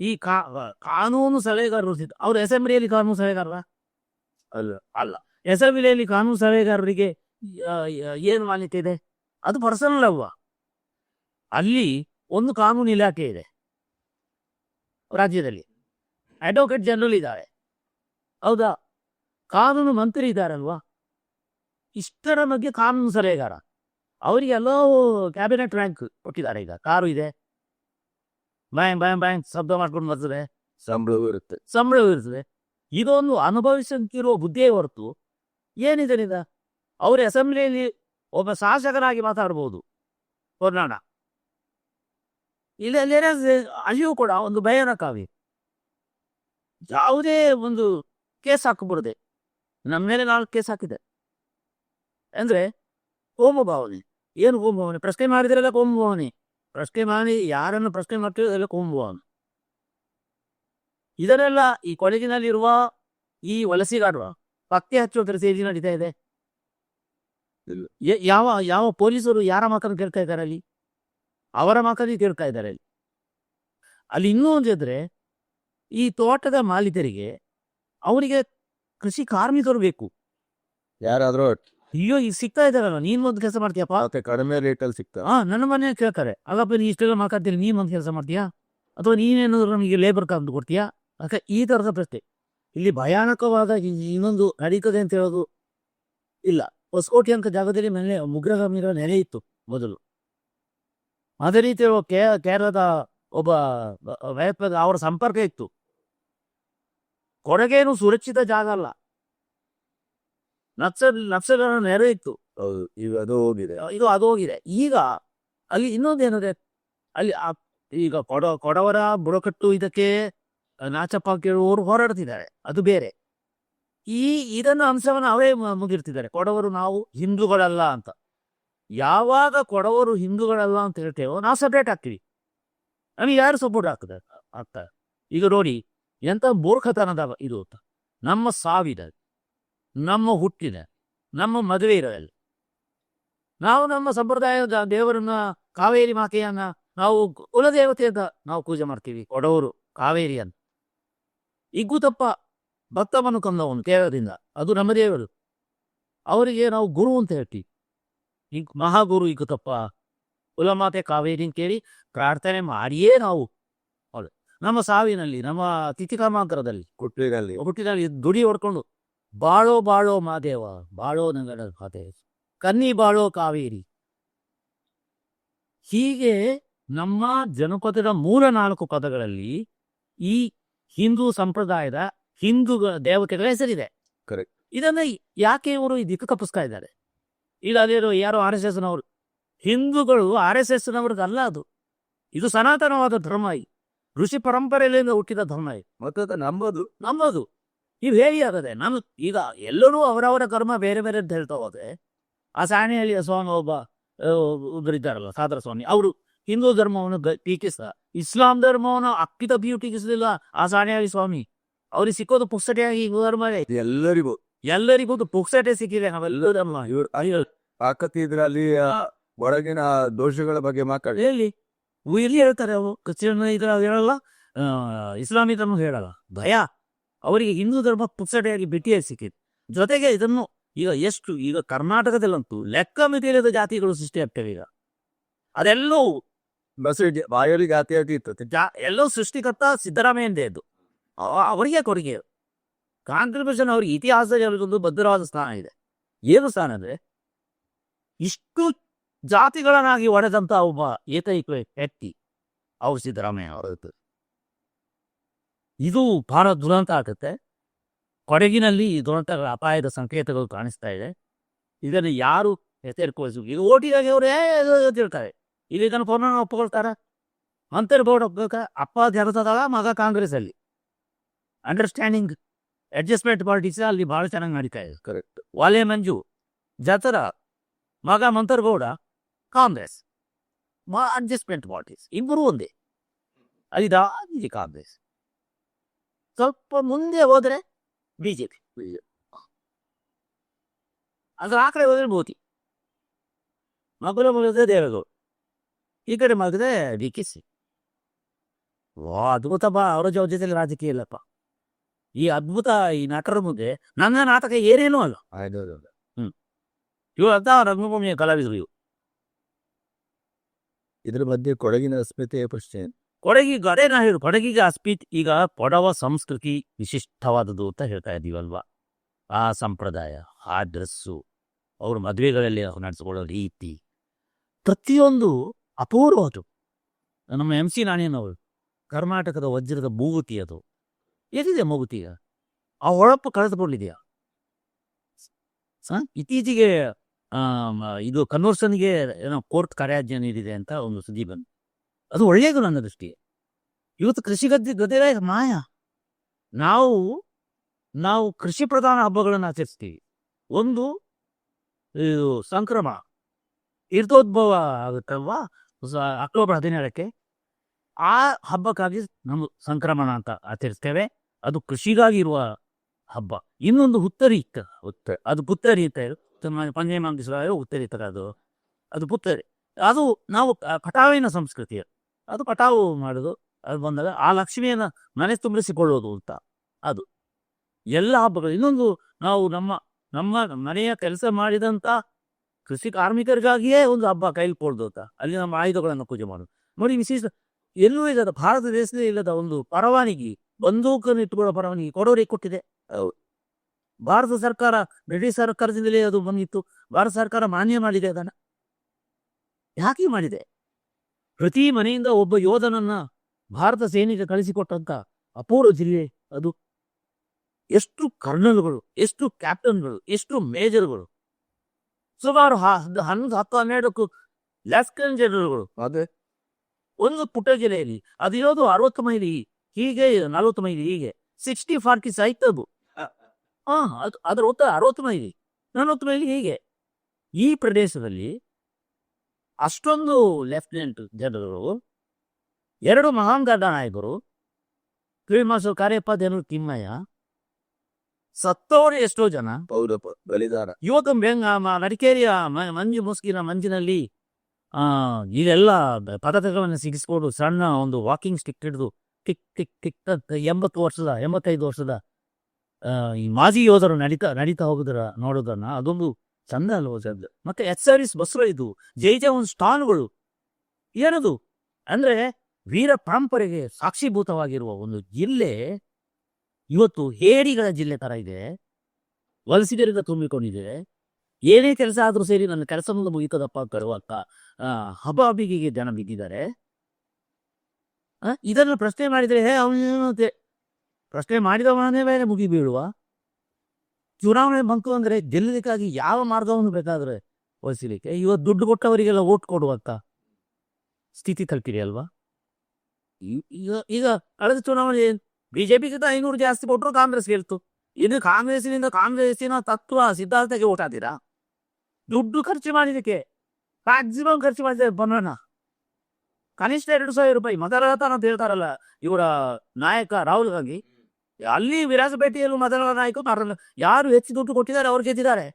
Speaker 1: ಈ ಕಾ ಕಾನೂನು ಸಲಹೆಗಾರರು ಅವ್ರು ಅಸೆಂಬ್ಲಿಯಲ್ಲಿ ಕಾನೂನು ಸಲಹೆಗಾರರ?
Speaker 2: ಅಲ್ಲ
Speaker 1: ಅಲ್ಲ. ಅಸೆಂಬ್ಲಿಯಲ್ಲಿ ಕಾನೂನು ಸಲಹೆಗಾರರಿಗೆ ಏನು ಮಾನ್ಯತೆ ಇದೆ? ಅದು ಪರ್ಸನಲ್ ಅವ್ವ. ಅಲ್ಲಿ ಒಂದು ಕಾನೂನು ಇಲಾಖೆ ಇದೆ. ರಾಜ್ಯದಲ್ಲಿ. ಅಡ್ವೊಕೇಟ್ ಜನರಲ್ ಇದ್ದಾರೆ ಹೌದಾ? ಕಾನೂನು ಮಂತ್ರಿ ಇದ್ದಾರಲ್ವಾ ಇಷ್ಟರ ಬಗ್ಗೆ ಕಾನೂನು ಸಲಹೆಗಾರ. ಅವರಿಗೆ ಎಲ್ಲೋ ಕ್ಯಾಬಿನೆಟ್ ರ್ಯಾಂಕ್ ಕೊಟ್ಟಿದ್ದಾರೆ ಈಗ. ಕಾರು ಇದೆ. ಬ್ಯಾಂಕ್ ಬ್ಯಾಂಗ್ ಬ್ಯಾಂಗ್ ಶಬ್ದ ಮಾಡ್ಕೊಂಡು ಬರ್ತದೆ
Speaker 2: ಸಂಬಳವೂ ಇರುತ್ತೆ.
Speaker 1: ಸಂಬಳವೂ ಇರ್ತದೆ. ಇದೊಂದು ಅನುಭವಿಸಂತಿರುವ ಬುದ್ಧಿಯೇ ಹೊರತು ಏನಿದನಿದ? ಅವ್ರ ಅಸೆಂಬ್ಲಿಯಲ್ಲಿ ಒಬ್ಬ ಶಾಸಕರಾಗಿ ಮಾತಾಡ್ಬೋದು. ಕರ್ನಾಡ ಇಲ್ಲ ಅಲ್ಲಿಯೂ ಕೂಡ ಒಂದು ಭಯಾನಕಾವಿ ಯಾವುದೇ ಒಂದು ಕೇಸ್ ಹಾಕಬಾರದೆ ನಮ್ಮ ಮೇಲೆ ನಾಲ್ಕು ಕೇಸ್ ಹಾಕಿದೆ. ಅಂದ್ರೆ ಕೋಮ ಭಾವನೆ. ಏನು ಕೋಮ ಭಾವನೆ? ಪ್ರಶ್ನೆ ಮಾಡಿದ್ರೆಲ್ಲ ಕೋಮ ಭಾವನೆ. ಪ್ರಶ್ನೆ ಮಾಡಿ ಯಾರನ್ನು ಪ್ರಶ್ನೆ ಮಾಡ್ತೀವಿ ಅದೆಲ್ಲ ಕುಂಬುವ ಇದರೆಲ್ಲ ಈ ಕೊಡಗಿನಲ್ಲಿರುವ ಈ ವಲಸಿಗಾರರು ಪತ್ತೆ ಹಚ್ಚುವ ಸೇರಿ ನಡೀತಾ ಇದೆ. ಯಾವ ಯಾವ ಪೊಲೀಸರು ಯಾರ ಮಕ್ಕಳನ್ನು ಕೇಳ್ತಾ ಇದ್ದಾರೆ ಅಲ್ಲಿ? ಅವರ ಮಕ್ಕಳಿಗೆ ಕೇಳ್ತಾ ಇದ್ದಾರೆ ಅಲ್ಲಿ. ಅಲ್ಲಿ ಇನ್ನೂ ಒಂದಿದ್ರೆ ಈ ತೋಟದ ಮಾಲೀಕರಿಗೆ ಅವರಿಗೆ ಕೃಷಿ ಕಾರ್ಮಿಕರು ಬೇಕು.
Speaker 2: ಯಾರಾದ್ರೂ
Speaker 1: ಅಯ್ಯೋ ಈಗ ಸಿಗ್ತಾ ಇದ್ದಾರಲ್ಲ ನೀನ್ ಒಂದು ಕೆಲಸ ಮಾಡ್ತೀಯಪ್ಪ?
Speaker 2: ಮತ್ತೆ ಕಡಿಮೆ ರೇಟಲ್ಲಿ ಸಿಗ್ತಾ?
Speaker 1: ಹಾ ನನ್ನ ಮನೆ ಕೇಳ್ತಾರೆ. ಅಲ್ಲಪ್ಪ ನೀ ಇಷ್ಟೆಲ್ಲ ಮಾತಾಡ್ತೀನಿ ನೀನ್ ಒಂದು ಕೆಲಸ ಮಾಡ್ತೀಯಾ? ಅಥವಾ ನೀನೇನಾದ್ರು ನಮಗೆ ಲೇಬರ್ ಕಾರ್ಡ್ ಕೊಡ್ತೀಯಾ? ಅಕ್ಕ ಈ ತರದ ಪ್ರಶ್ನೆ. ಇಲ್ಲಿ ಭಯಾನಕವಾದ ಇನ್ನೊಂದು ನಡೀತದೆ ಅಂತ ಹೇಳೋದು ಇಲ್ಲ. ಹೊಸಕೋಟೆ ಅಂತ ಜಾಗದಲ್ಲಿ ಮನೆ ಉಗ್ರಗಾಮಿಗಳ ನೆಲೆ ಇತ್ತು ಮೊದಲು. ಅದೇ ರೀತಿ ಕೇ ಕೇರಳದ ಒಬ್ಬ ವ್ಯಾಪಾರ ಅವರ ಸಂಪರ್ಕ ಇತ್ತು. ಕೊಡಗೇನು ಸುರಕ್ಷಿತ ಜಾಗ ಅಲ್ಲ. ನಕ್ಸಲ್ ನಕ್ಸಲರ ನೆರೆ ಇತ್ತು.
Speaker 2: ಹೌದು ಈಗ ಅದು ಹೋಗಿದೆ.
Speaker 1: ಇದು ಅದು ಹೋಗಿದೆ. ಈಗ ಅಲ್ಲಿ ಇನ್ನೊಂದು ಏನಿದೆ? ಅಲ್ಲಿ ಆ- ಈಗ ಕೊಡ ಕೊಡವರ ಬುಡಕಟ್ಟು ಇದಕ್ಕೆ ನಾಚಪ್ಪ ಕೇಳುವವರು ಹೋರಾಡ್ತಿದ್ದಾರೆ. ಅದು ಬೇರೆ. ಈ ಇದನ್ನ ಅಂಶವನ್ನು ಅವೇ ಮುಗಿರ್ತಿದ್ದಾರೆ. ಕೊಡವರು ನಾವು ಹಿಂದೂಗಳಲ್ಲ ಅಂತ. ಯಾವಾಗ ಕೊಡವರು ಹಿಂದೂಗಳಲ್ಲ ಅಂತ ಹೇಳ್ತೇವೋ ನಾವು ಸಪ್ರೇಟ್ ಆಗ್ತೀವಿ. ನಮಗೆ ಯಾರು ಸಪೋರ್ಟ್ ಆಗ್ತದೆ ಆಗ್ತಾರೆ ಈಗ ನೋಡಿ ಎಂತ ಮೂರ್ಖತನದ ಇದು ಅಂತ. ನಮ್ಮ ಸಾವಿದೆ ನಮ್ಮ ಹುಟ್ಟಿದೆ ನಮ್ಮ ಮದುವೆ ಇರೋಲ್ಲ ನಾವು ನಮ್ಮ ಸಂಪ್ರದಾಯದ ದೇವರನ್ನ ಕಾವೇರಿ ಮಾತೆಯನ್ನ ನಾವು ಕುಲದೇವತೆ ಅಂತ ನಾವು ಪೂಜೆ ಮಾಡ್ತೀವಿ ಕೊಡವರು ಇಗ್ಗು ಇಗ್ಗುತಪ್ಪ ಭಕ್ತವನ್ನು ಕಂದವನು ಕೇರಳದಿಂದ ಅದು ನಮ್ಮ ದೇವರು. ಅವರಿಗೆ ನಾವು ಗುರು ಅಂತ ಹೇಳ್ತೀವಿ. ಈಗ ಮಹಾಗುರು ಇಗ್ಗುತಪ್ಪ ಕುಲಮಾತೆ ಕಾವೇರಿ ಅಂತ ಕೇಳಿ ಪ್ರಾರ್ಥನೆ ಮಾಡಿಯೇ ನಾವು. ನಮ್ಮ ಸಾವಿನಲ್ಲಿ ನಮ್ಮ ತಿಥಿಕರ್ಮಾಂತರದಲ್ಲಿ
Speaker 2: ಕುಟ್ಟಿನಲ್ಲಿ
Speaker 1: ಹುಟ್ಟಿದಲ್ಲಿ ದುಡಿ ಹೊಡ್ಕೊಂಡು ಬಾಳೋ ಬಾಳೋ ಮಾದೇವ ಬಾಳೋ ನಗರ ಕಾತೆ ಕನ್ನಿ ಬಾಳೋ ಕಾವೇರಿ. ಹೀಗೆ ನಮ್ಮ ಜನಪದದ ಮೂಲ ನಾಲ್ಕು ಪದಗಳಲ್ಲಿ ಈ ಹಿಂದೂ ಸಂಪ್ರದಾಯದ ಹಿಂದೂ ದೇವತೆಗಳ ಹೆಸರಿದೆ. ಇದನ್ನ ಯಾಕೆ ಇವರು ಈ ದಿಕ್ಕು ಕಪ್ಪಿಸ್ತಾ ಇದ್ದಾರೆ? ಇಲ್ಲ ಅದೇನು ಯಾರೋ ಆರ್ ಎಸ್ ಎಸ್ನವರು. ಹಿಂದೂಗಳು ಆರ್ ಎಸ್ ಎಸ್ ಅಲ್ಲ ಅದು. ಇದು ಸನಾತನವಾದ ಧರ್ಮ ಋಷಿ ಪರಂಪರೆಯಿಂದ ಹುಟ್ಟಿದ ಧರ್ಮ ಇದು
Speaker 2: ಮತ್ತೆ ನಮ್ಮದು ನಂಬೋದು.
Speaker 1: ನಮ್ಮದು ಹೇಗೆ ಹೇಳಿ ಆಗದೆ ನಾನು ಈಗ ಎಲ್ಲರೂ ಅವರವರ ಕರ್ಮ ಬೇರೆ ಬೇರೆ ಅಂತ ಹೇಳ್ತಾ ಹೋದ್ರೆ ಆ ಸಾಣಿಹಳ್ಳಿಯ ಸ್ವಾಮಿ ಒಬ್ಬ ಉದ್ರಿದ್ದಾರಲ್ಲ ಸಾದರ ಸ್ವಾಮಿ ಅವರು ಹಿಂದೂ ಧರ್ಮವನ್ನು ಟೀಕಿಸ ಇಸ್ಲಾಂ ಧರ್ಮವನ್ನು ಅಕ್ಕಿತಪ್ಪಿಯೂ ಟೀಕಿಸಲಿಲ್ಲ ಆ ಸಾಣಿಹಳ್ಳಿ ಸ್ವಾಮಿ. ಅವ್ರಿಗೆ ಸಿಕ್ಕೋದು ಪುಕ್ಸಟೆಯಾಗಿ ಹಿಂದೂ
Speaker 2: ಧರ್ಮ ಎಲ್ಲರಿಗೂ.
Speaker 1: ಎಲ್ಲರಿಗೂ ಪುಕ್ಸಟೆ ಸಿಕ್ಕಿದೆ ನಾವೆಲ್ಲ ಧರ್ಮ
Speaker 2: ಇವ್ರು ತಾಕತ್ ಇದ್ರಲ್ಲಿ ಒಳಗಿನ ದೋಷಗಳ ಬಗ್ಗೆ ಮಾತಾಡಿ.
Speaker 1: ಹೇಳಿ. ಇಲ್ಲಿ ಹೇಳ್ತಾರೆ ಅವರು? ಕ್ರಿಶ್ಚಿಯನ್ ಇದ್ರ ಹೇಳಲ್ಲ ಇಸ್ಲಾಮಿ ಧರ್ಮ ಹೇಳಲ್ಲ. ಭಯ. ಅವರಿಗೆ ಹಿಂದೂ ಧರ್ಮ ಪುಕ್ಸಟೆಯಾಗಿ ಬಿಟ್ಟಿಯೇ ಸಿಕ್ಕಿತ್ತು ಜೊತೆಗೆ ಇದನ್ನು ಈಗ ಎಷ್ಟು ಈಗ ಕರ್ನಾಟಕದಲ್ಲಂತೂ ಲೆಕ್ಕ ಮಿತಿಯಿಲ್ಲದ ಜಾತಿಗಳು ಸೃಷ್ಟಿಯಾಗ್ತವೆ ಈಗ. ಅದೆಲ್ಲವೂ
Speaker 2: ಜಾತಿ ಜಾತಿಯಾಗಿ ಇರ್ತದೆ
Speaker 1: ಜಾ ಎಲ್ಲೋ ಸೃಷ್ಟಿಕರ್ತ ಸಿದ್ದರಾಮಯ್ಯಂದೇ ಇದು ಅವ- ಅವರಿಗೆ ಕೊಡುಗೆ. ಕಾಂಟ್ರಿಬ್ಯೂಷನ್ ಅವ್ರಿಗೆ ಇತಿಹಾಸದಲ್ಲಿ ಅವರಿಗೊಂದು ಭದ್ರವಾದ ಸ್ಥಾನ ಇದೆ. ಏನು ಸ್ಥಾನ ಅಂದ್ರೆ ಇಷ್ಟು ಜಾತಿಗಳನ್ನಾಗಿ ಒಡೆದಂತ ಒಬ್ಬ ಏಕೈಕ ವ್ಯಕ್ತಿ ಅವ್ರು ಸಿದ್ದರಾಮಯ್ಯ ಅವರು ಇದು ಬಹಳ ದುರಂತ ಆಗುತ್ತೆ. ಕೊಡಗಿನಲ್ಲಿ ಈ ದುರಂತಗಳ ಅಪಾಯದ ಸಂಕೇತಗಳು ಕಾಣಿಸ್ತಾ ಇದೆ. ಇದನ್ನು ಯಾರು ಎಚ್ಚರಿಕೋಸು ಈಗ ಓಟಿಗಾಗಿ ಅವರು ಹೇಳ್ತಾರೆ ಇಲ್ಲಿ ಇದನ್ನು ಪೂರ್ಣ ಒಪ್ಪಿಕೊಳ್ತಾರ ಅಂತರ್ಬೋರ್ಡ್ ಒಪ್ಪಿಕ ಅಪ್ಪ ಜನತಾದಳ ಮಗ ಕಾಂಗ್ರೆಸ್ ಅಲ್ಲಿ ಅಂಡರ್ಸ್ಟ್ಯಾಂಡಿಂಗ್ ಅಡ್ಜಸ್ಟ್ಮೆಂಟ್ ಪಾಲಿಟಿಕ್ಸ್ ಅಲ್ಲಿ ಬಹಳ ಚೆನ್ನಾಗಿ ನಡೀತಾ ಇದೆ.
Speaker 2: ಕರೆಕ್ಟ್
Speaker 1: ವಾಲೆ ಮಂಜು ಜತರ ಮಗ ಮಂತರ್ಗೌಡ ಕಾಂಗ್ರೆಸ್. ಮಾ ಅಡ್ಜಸ್ಟ್ಮೆಂಟ್ ಪಾಲಿಟಿಕ್ಸ್ ಇಬ್ಬರು ಒಂದೇ. ಅದಿದಾಗಿದೆ ಕಾಂಗ್ರೆಸ್. ಸ್ವಲ್ಪ ಮುಂದೆ ಹೋದ್ರೆ ಬಿಜೆಪಿ. ಅದ್ರ ಆ ಕಡೆ ಹೋದ್ರೆ ಮೋದಿ. ಮಗುಲ ಮಗದ ದೇವೇಗೌಡ. ಈ ಕಡೆ ಮಗದೆ ಡಿ ಕೆ ಸಿ ವಾ ಅದ್ಭುತಪ್ಪ ಅವರ ಜೊತೆಯಲ್ಲಿ ರಾಜಕೀಯ ಇಲ್ಲಪ್ಪ. ಈ ಅದ್ಭುತ ಈ ನಟರ ಮುಂದೆ ನನ್ನ ನಾಟಕ ಏನೇನೂ ಅಲ್ಲ.
Speaker 2: ಹ್ಮ್.
Speaker 1: ಇವು ಅಂತ ರಂಗಭೂಮಿಯ ಕಲಾವಿದರು ಇವು
Speaker 2: ಇದ್ರ ಮಧ್ಯೆ ಕೊಡಗಿನ ಅಸ್ಮಿತೆಯ ಪ್ರಶ್ನೆ
Speaker 1: ಕೊಡಗಿಗೆ ಅದೇ ನಾ ಹೇಳು, ಕೊಡಗಿಗೆ ಅಸ್ಪಿತ್ ಈಗ ಕೊಡವ ಸಂಸ್ಕೃತಿ ವಿಶಿಷ್ಟವಾದದ್ದು ಅಂತ ಹೇಳ್ತಾ ಇದ್ದೀವಲ್ವಾ ಆ ಸಂಪ್ರದಾಯ, ಆ ಡ್ರೆಸ್ಸು, ಅವ್ರ ಮದುವೆಗಳಲ್ಲಿ ನಡೆಸಿಕೊಳ್ಳೋ ರೀತಿ. ಪ್ರತಿಯೊಂದು ಅಪೂರ್ವ ಅದು. ನಮ್ಮ ಎಂ ಸಿ ನಾಣ್ಯನವರು ಕರ್ನಾಟಕದ ವಜ್ರದ ಮೂಗುತಿ ಅದು. ಎಲ್ಲಿದೆ ಮೂಗುತಿ? ಈಗ? ಆ ಹೊಳಪು ಕಳೆದುಕೊಂಡಿದೆಯಾ? ಸ- ಇತ್ತೀಚೆಗೆ ಇದು ಕನ್ವರ್ಷನ್ಗೆ ಏನೋ ಕೋರ್ಟ್ ಕಾರ್ಯಾಜ್ಞೆ ನೀಡಿದೆ ಅಂತ ಒಂದು ಸುದ್ದಿ ಬಂತು. ಅದು ಒಳ್ಳೆಯದು ನನ್ನ ದೃಷ್ಟಿ. ಇವತ್ತು ಕೃಷಿ ಗದ್ದೆ ಗದ್ದೆಗಳ ಮಾಯ? ನಾವು ನಾವು ಕೃಷಿ ಪ್ರಧಾನ ಹಬ್ಬಗಳನ್ನು ಆಚರಿಸ್ತೀವಿ. ಒಂದು, ಇದು ಸಂಕ್ರಮ. ತೀರ್ಥೋದ್ಭವ ಆಗುತ್ತಲ್ವಾ? ಅಕ್ಟೋಬರ್ ಹದಿನೇಳಕ್ಕೆ. ಆ ಹಬ್ಬಕ್ಕಾಗಿ ನಮ್ಮ ಸಂಕ್ರಮಣ ಅಂತ ಆಚರಿಸ್ತೇವೆ. ಅದು ಕೃಷಿಗಾಗಿ ಇರುವ ಹಬ್ಬ. ಇನ್ನೊಂದು ಹುತ್ತರಿ ಇತ್ತ ಅದು ಪುತ್ತರಿ ಅಂತ ಪಂಜೆ ಮಾಂಗಿಸುವ ಹುತ್ತರಿ ತರ ಅದು ಅದು ಪುತ್ತರಿ. ಅದು ನಾವು ಕಟಾವಿನ ಸಂಸ್ಕೃತಿ ಅದು. ಕಟಾವು ಮಾಡೋದು. ಅದು ಬಂದಾಗ ಆ ಲಕ್ಷ್ಮಿಯನ್ನು ಮನೆ ತುಂಬಿಸಿಕೊಳ್ಳೋದು ಅಂತ. ಅದು. ಎಲ್ಲ ಹಬ್ಬಗಳು. ಇನ್ನೊಂದು ನಾವು ನಮ್ಮ ನಮ್ಮ ಮನೆಯ ಕೆಲಸ ಮಾಡಿದಂಥ ಕೃಷಿ ಕಾರ್ಮಿಕರಿಗಾಗಿಯೇ ಒಂದು ಹಬ್ಬ ಕೈಲಿ ಕೊಡೋದು ಅಂತ. ಅಲ್ಲಿ ನಮ್ಮ ಆಯುಧಗಳನ್ನು ಪೂಜೆ ಮಾಡೋದು. ನೋಡಿ ವಿಶೇಷ, ಎಲ್ಲೂ ಇಲ್ಲದ ಭಾರತ ದೇಶದಲ್ಲಿ ಇಲ್ಲದ ಒಂದು ಪರವಾನಗಿ, ಬಂದೂಕನ್ನು ಇಟ್ಟುಕೊಳ್ಳೋ ಪರವಾನಗಿ ಕೊಡೋರಿಗೆ ಕೊಟ್ಟಿದೆ. ಭಾರತ ಸರ್ಕಾರ, ಬ್ರಿಟಿಷ್ ಸರ್ಕಾರದಿಂದಲೇ ಅದು ಬಂದಿತ್ತು. ಭಾರತ ಸರ್ಕಾರ ಮಾನ್ಯ ಮಾಡಿದೆ ಅದನ್ನು. ಯಾಕೆ ಮಾಡಿದೆ? ಪ್ರತಿ ಮನೆಯಿಂದ ಒಬ್ಬ ಯೋಧನನ್ನ ಭಾರತ ಸೇನೆಗೆ ಕಳಿಸಿಕೊಟ್ಟಂತ ಅಪೂರ್ವ ಜಿಲ್ಲೆ ಅದು. ಎಷ್ಟು ಕರ್ನಲ್ಗಳು ಎಷ್ಟು ಕ್ಯಾಪ್ಟನ್ಗಳು ಎಷ್ಟು ಮೇಜರ್ಗಳು. ಸುಮಾರು ಹನ್ನೊಂದು ಹತ್ತು ಹನ್ನೆರಡಕ್ಕೂ ಲೆಫ್ಟಿನೆಂಟ್ ಜನರಲ್ಗಳು.
Speaker 2: ಅದೇ.
Speaker 1: ಒಂದು ಪುಟ್ಟ ಜಿಲ್ಲೆಯಲ್ಲಿ ಅದು ಯಾವುದು ಅರವತ್ತು ಮೈಲಿ ಹೀಗೆ ನಲವತ್ತು ಮೈಲಿ ಹೀಗೆ. ಸಿಕ್ಸ್ಟಿ ಫಾರ್ಟಿ ಅದು. ಹಾ. ಅದು ಅದರ ಉತ್ತರ ಅರವತ್ತು ಮೈಲಿ ನಲವತ್ತು ಮೈಲಿ ಹೀಗೆ. ಈ ಪ್ರದೇಶದಲ್ಲಿ ಅಷ್ಟೊಂದು ಲೆಫ್ಟಿನೆಂಟ್ ಜನರಲ್ ಎರಡು ಮಹಾನ್ ನಾಯಕರು ಫೀಲ್ಡ್ ಮಾಸು ಕಾರ್ಯಪ್ಪ ಜನರು ತಿಮ್ಮಯ್ಯ ಸತ್ತವರು ಎಷ್ಟೋ ಜನ.
Speaker 2: ಬಲಿದಾನ.
Speaker 1: ಇವತ್ತು ಬೆಂಗ ನಡಿಕೇರಿಯ ಮಡಿಕೇರಿಯ ಮಂಜು ಮುಸ್ಕಿನ ಮಂಜಿನಲ್ಲಿ ಆ ಇದೆಲ್ಲ ಪದಕಗಳನ್ನು ಸಿಗಿಸ್ಕೊಂಡು ಸಣ್ಣ ಒಂದು ವಾಕಿಂಗ್ ಸ್ಟಿಕ್ ಹಿಡಿದು ಟಿಕ್ ಟಿಕ್ ಟಿಕ್ ಎಂಬತ್ತು ವರ್ಷದ ಎಂಬತ್ತೈದು ವರ್ಷದ ಈ ಮಾಜಿ ಯೋಧರು ನಡೀತಾ ನಡೀತಾ ಹೋಗುದರ ನೋಡೋದನ್ನ ಅದೊಂದು ಚಂದ ಅಲ್ವ ಚಂದ ಮತ್ತೆ ಎಚ್ ಸರ್ವಿಸ್ ಬಸ್ಗಳು ಇದು, ಜೈ ಜವಾನ್ ಸ್ಟಾಲ್ಗಳು. ಏನದು? ಅಂದ್ರೆ ವೀರ ಪರಂಪರೆಗೆ ಸಾಕ್ಷೀಭೂತವಾಗಿರುವ ಒಂದು ಜಿಲ್ಲೆ ಇವತ್ತು ಹೇಡಿಗಳ ಜಿಲ್ಲೆ ತರ ಇದೆ. ವಲಸಿಗರಿಂದ ತುಂಬಿಕೊಂಡಿದೆ. ಏನೇ ಕೆಲಸ ಆದ್ರೂ ಸೇರಿ ನನ್ನ ಕೆಲಸ ಮುಂದೆ ಮುಗಿತದಪ್ಪ ಕರುವಕ್ಕ ಹಬ್ಬ ಹಬ್ಬಿಗೆ ಜನ ಬಿದ್ದಿದ್ದಾರೆ. ಇದನ್ನು ಪ್ರಶ್ನೆ ಮಾಡಿದರೆ, ಹೇ ಅವನೇನಂತೆ ಪ್ರಶ್ನೆ ಮಾಡಿದವನೇ ಮೇಲೆ ಮುಗಿ ಬೀಳುವ ಚುನಾವಣೆ ಬಂತು ಅಂದ್ರೆ ಗೆಲ್ಲಲಿಕ್ಕಾಗಿ ಯಾವ ಮಾರ್ಗವನ್ನು ಬೇಕಾದ್ರೆ ವಹಿಸಲಿಕ್ಕೆ? ಇವತ್ತು ದುಡ್ಡು ಕೊಟ್ಟವರಿಗೆಲ್ಲ ಓಟ್ ಕೊಡುವಂತ ಸ್ಥಿತಿ ತಲುಪಿರಿ ಅಲ್ವಾ ಈಗ ಈಗ ಕಳೆದ ಚುನಾವಣೆ ಬಿಜೆಪಿಗೆ ಐನೂರು ಜಾಸ್ತಿ ಕೊಟ್ಟರು ಕಾಂಗ್ರೆಸ್ ಗೆಲ್ತು ಇನ್ನು ಕಾಂಗ್ರೆಸ್ನಿಂದ ಕಾಂಗ್ರೆಸ್ಸಿನ ತತ್ವ ಸಿದ್ಧಾಂತಕ್ಕೆ ಓಟ್ ಆದಿರಾ ದುಡ್ಡು ಖರ್ಚು ಮಾಡಿದಕ್ಕೆ ಮ್ಯಾಕ್ಸಿಮಮ್ ಖರ್ಚು ಮಾಡಿದ್ದಾರೆ ಬನ್ನೋಣ ಕನಿಷ್ಠ ಎರಡು ಸಾವಿರ ರೂಪಾಯಿ ಮತದಾತ ಅಂತ ಹೇಳ್ತಾರಲ್ಲ, ಇವರ ನಾಯಕ ರಾಹುಲ್ ಗಾಂಧಿ ಅಲ್ಲಿ ವಿರಾಜಪೇಟೆಯಲ್ಲೂ ಮದನ ನಾಯಕ ಮಾರಲ್ಲ. ಯಾರು ಹೆಚ್ಚು ದುಡ್ಡು ಕೊಟ್ಟಿದ್ದಾರೆ ಅವ್ರು ಗೆದ್ದಿದ್ದಾರೆ.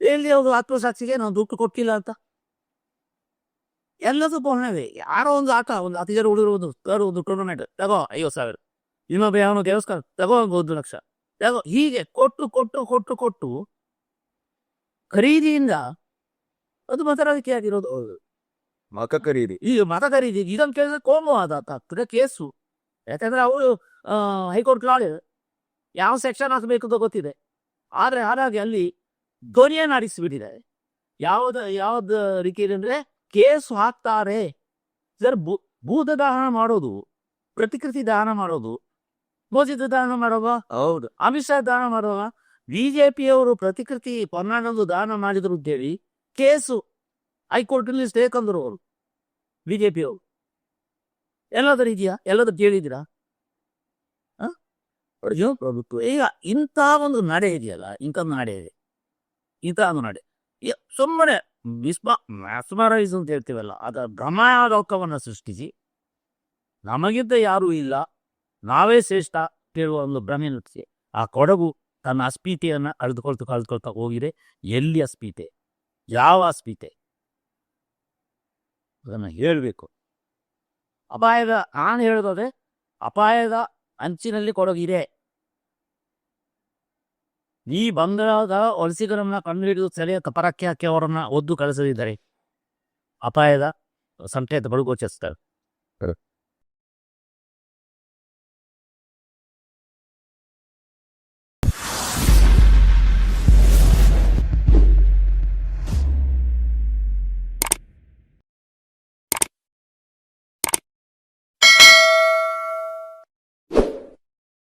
Speaker 1: ಎಲ್ಲಿ ಅವರು ಆತ್ಮಸಾಕ್ಷಿಗೆ ನಾವು ದುಡ್ಡು ಕೊಟ್ಟಿಲ್ಲ ಅಂತ? ಎಲ್ಲದೂ ಪೋಣವೇ ಯಾರೋ ಒಂದು ಆಟ ಒಂದು ಹತ್ತು ಜನ ಹುಡುಗರು ಒಂದು ತರೋ ಒಂದು ಟೂರ್ನಮೆಂಟ್ ತಗೋ ಐವತ್ತು ಸಾವಿರ. ನಿಮ್ಮ ಯಾವನೋ ದೇವಸ್ಥಾನ ತಗೋ ಒಂದು ಒಂದು ಲಕ್ಷ. ತಗೋ ಹೀಗೆ ಕೊಟ್ಟು ಕೊಟ್ಟು ಕೊಟ್ಟು ಕೊಟ್ಟು ಖರೀದಿಯಿಂದ ಅದು ಮತರಾಜಕೀಯ ಆಗಿರೋದು.
Speaker 2: ಮತ ಖರೀದಿ.
Speaker 1: ಈ ಮತ ಖರೀದಿ ಇದನ್ನು ಕೇಳಿದ್ರೆ ಕೋಮು ಆದ ಆಗ್ತದೆ ಕೇಸು. ಯಾಕಂದ್ರೆ ಅವರು ಹೈಕೋರ್ಟ್ ಲಾಡ್ ಯಾವ ಸೆಕ್ಷನ್ ಹಾಕಬೇಕು ಅಂತ ಗೊತ್ತಿದೆ. ಆದರೆ ಹಾಗಾಗಿ ಅಲ್ಲಿ ಧ್ವನಿಯನ್ನು ಆಡಿಸಿಬಿಟ್ಟಿದ್ದಾರೆ ಯಾವ್ದು ಯಾವ್ದು ರೀತಿ ಅಂದ್ರೆ ಕೇಸು ಹಾಕ್ತಾರೆ. ಸರ್ ಭೂ ಭೂತ ದಾನ ಮಾಡೋದು ಪ್ರತಿಕೃತಿ ದಾನ ಮಾಡೋದು ಮೋಜಿದ ದಾನ ಮಾಡುವ ಹೌದು. ಅಮಿತ್ ಶಾ ದಾನ ಮಾಡುವ ಬಿಜೆಪಿಯವರು ಪ್ರತಿಕೃತಿ ಪೊನ್ನಾಡೊಂದು ದಾನ ಮಾಡಿದ್ರು ಅಂತೇಳಿ ಕೇಸು ಹೈಕೋರ್ಟ್ ಹೈಕೋರ್ಟಲ್ಲಿ ಸ್ಟೇ ಕಂದ್ರು ಅವರು ಬಿಜೆಪಿಯವರು. ಎಲ್ಲಾದರೂ ಇದೆಯಾ? ಎಲ್ಲಾದ್ರೂ ಕೇಳಿದ್ದೀರಾ? ಆ? ಪ್ರಜಾಪ್ರಭುತ್ವ ಈಗ ಇಂಥ ಒಂದು ನಡೆ ಇದೆಯಲ್ಲ ಇಂಥ ನಡೆ ಇದೆ. ಇಂಥ ಒಂದು ನಡೆ ಸುಮ್ಮನೆ ವಿಸ್ಮ ಮ್ಯಾಸ್ಮರೈಸ್ ಅಂತ ಹೇಳ್ತೀವಲ್ಲ ಅದರ ಭ್ರಮಾಲೋಕವನ್ನು ಸೃಷ್ಟಿಸಿ ನಮಗಿಂತ ಯಾರೂ ಇಲ್ಲ, ನಾವೇ ಶ್ರೇಷ್ಠ ಕೇಳುವ ಒಂದು ಭ್ರಮೆ ನಟಿಸಿ ಆ ಕೊಡಗು ತನ್ನ ಅಸ್ಮಿತೆಯನ್ನು ಕಳೆದುಕೊಳ್ತಾ ಕಳೆದುಕೊಳ್ತಾ ಹೋಗಿದೆ. ಎಲ್ಲಿ ಅಸ್ಮಿತೆ ಯಾವ ಅಸ್ಪೀತೆ? ಅದನ್ನು ಹೇಳಬೇಕು. ಅಪಾಯದ, ನಾನು ಹೇಳೋದಾದ್ರೆ, ಅಪಾಯದ ಅಂಚಿನಲ್ಲಿ ಕೊಡಗಿದೆ ಈ ಬಂಗಾಳದ ವಲಸಿಗರನ್ನ ಕಂಡುಹಿಡಿದು ಸೆಳೆಯ ಕಪರಕ್ಕೆ ಹಾಕಿ ಅವರನ್ನ ಒದ್ದು ಕಳಿಸದಿದ್ದಾರೆ ಅಪಾಯದ ಸಂಕೇತಗಳು ಗೋಚರಿಸ್ತವೆ